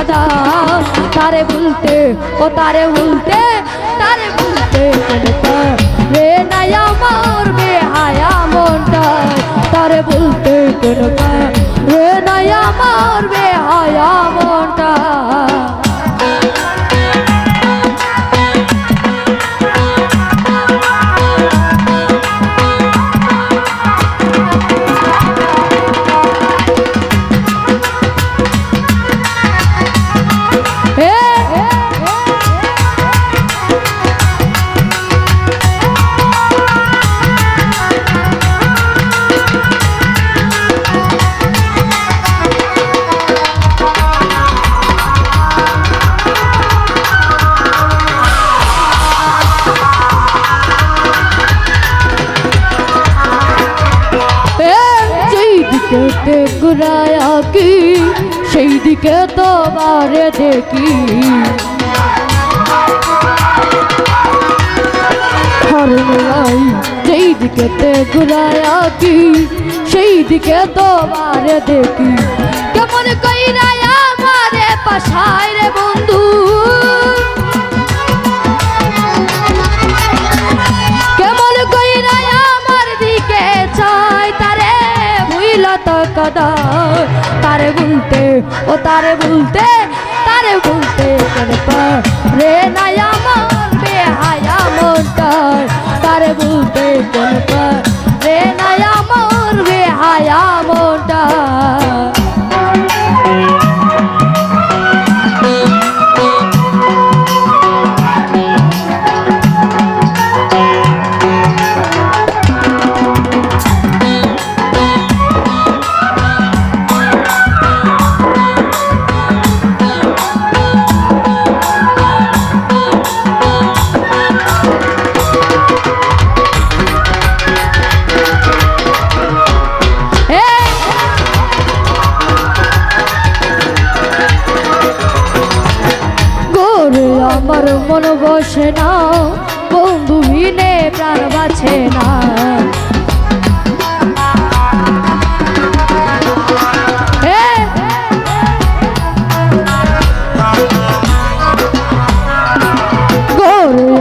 কাদা তারে ভুলতে ও তারে ভুলতে তারে ভুলতে রে নাই আমার বেহায়া মনটা। তারে ভুলতে রে নাই আমার বেহায়া মনটা। ঘুরায়া কি সেই দিকে তোমারে দেখি। হরলাই যেই দিকে ঘুরায় কি সেই দিকে তোমারে দেখি। কেমন আমারে পাশায় রে বন্ধু তারে বলতে ও তারে বলতে তারে বলতে রে নাই আমার বেহায়া আমার তারে বলতে মন বসে না, বন্ধু ভিনে প্রাণ বাছে না!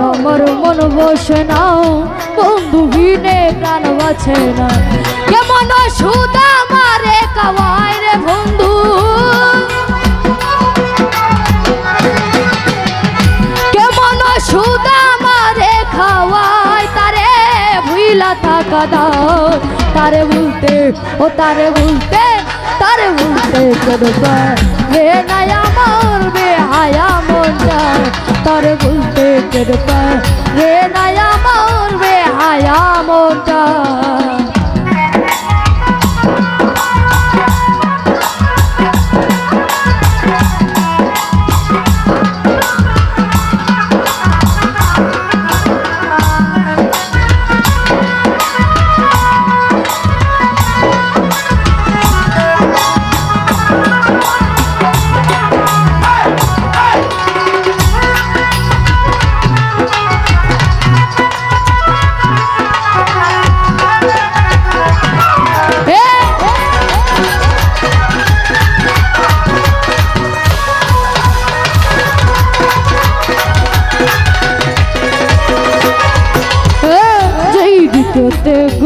আমার মন বসে না, বন্ধু ভিনে প্রাণ বাছে না দাও তারে বলতে ও তারে বলতে তারে বলতে রে নাই আমার মন যায় তারে বলতে করবা রে নাই আমার বেহায়া মন যেই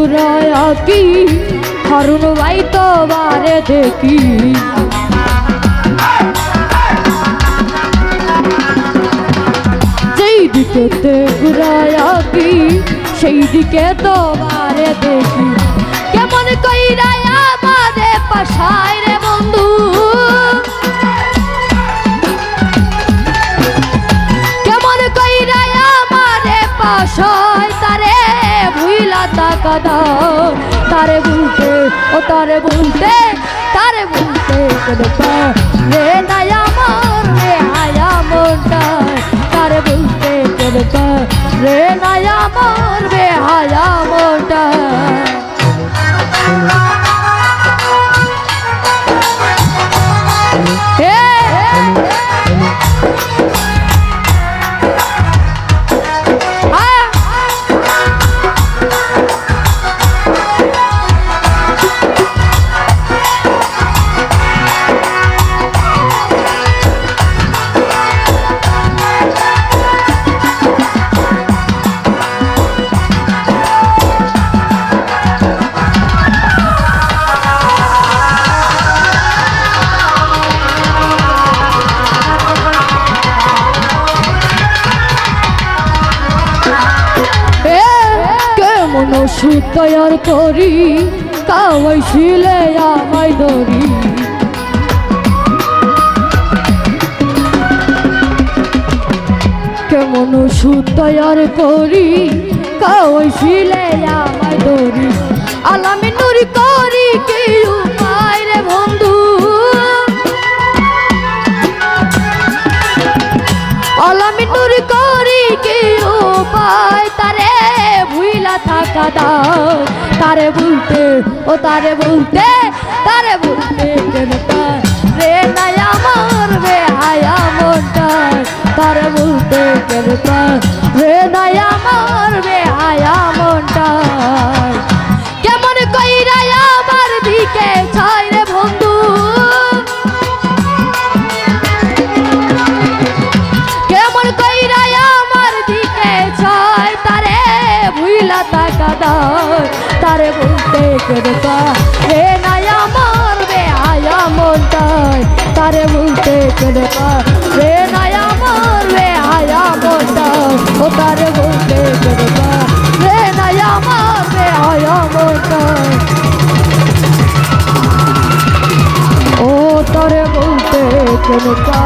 ঘুরায়া কি হারুন ভাই তো বারে দেখি। যেই দিকে ঘুরায়া কি সেই দিকে তো বারে দেখি। কেমন কইরা আমারে পাশায় রে বন্ধু। কেমন কইরা আমারে পাশায় তারে। ভুইলা তাকা দাও তারে বুনতে ও তারে বুনতে তারে কদপা রে নায়া মন রে আয়া মনটা তারে কদপা রে নায়া মন রে আয়া মনটা সুতয়ার করি কাওয়াইছিলে আমায় দরি কেমন সুতয়ার করি কাওয়াইছিলে আমায় দরি আলামি নুরি করি কি থাকা দাও তারে বলতে, ও তারে বলতে তারে বলতে রে নাই আমার, রে হায়া মোটার তারে। বলতে রে নাই আমার, রে হায়া মনটার ভুইলা তাকা দাও, তারে বলতে কেরতা রে নাই আমার রে আয়া মনটাই তারে বলতে কেরতা রে নাই আমার রে আয়া মনটাই ও তারে বলতে কেরতা রে নাই আমার আয়া মনটাই ও তারে বলতে কেরতা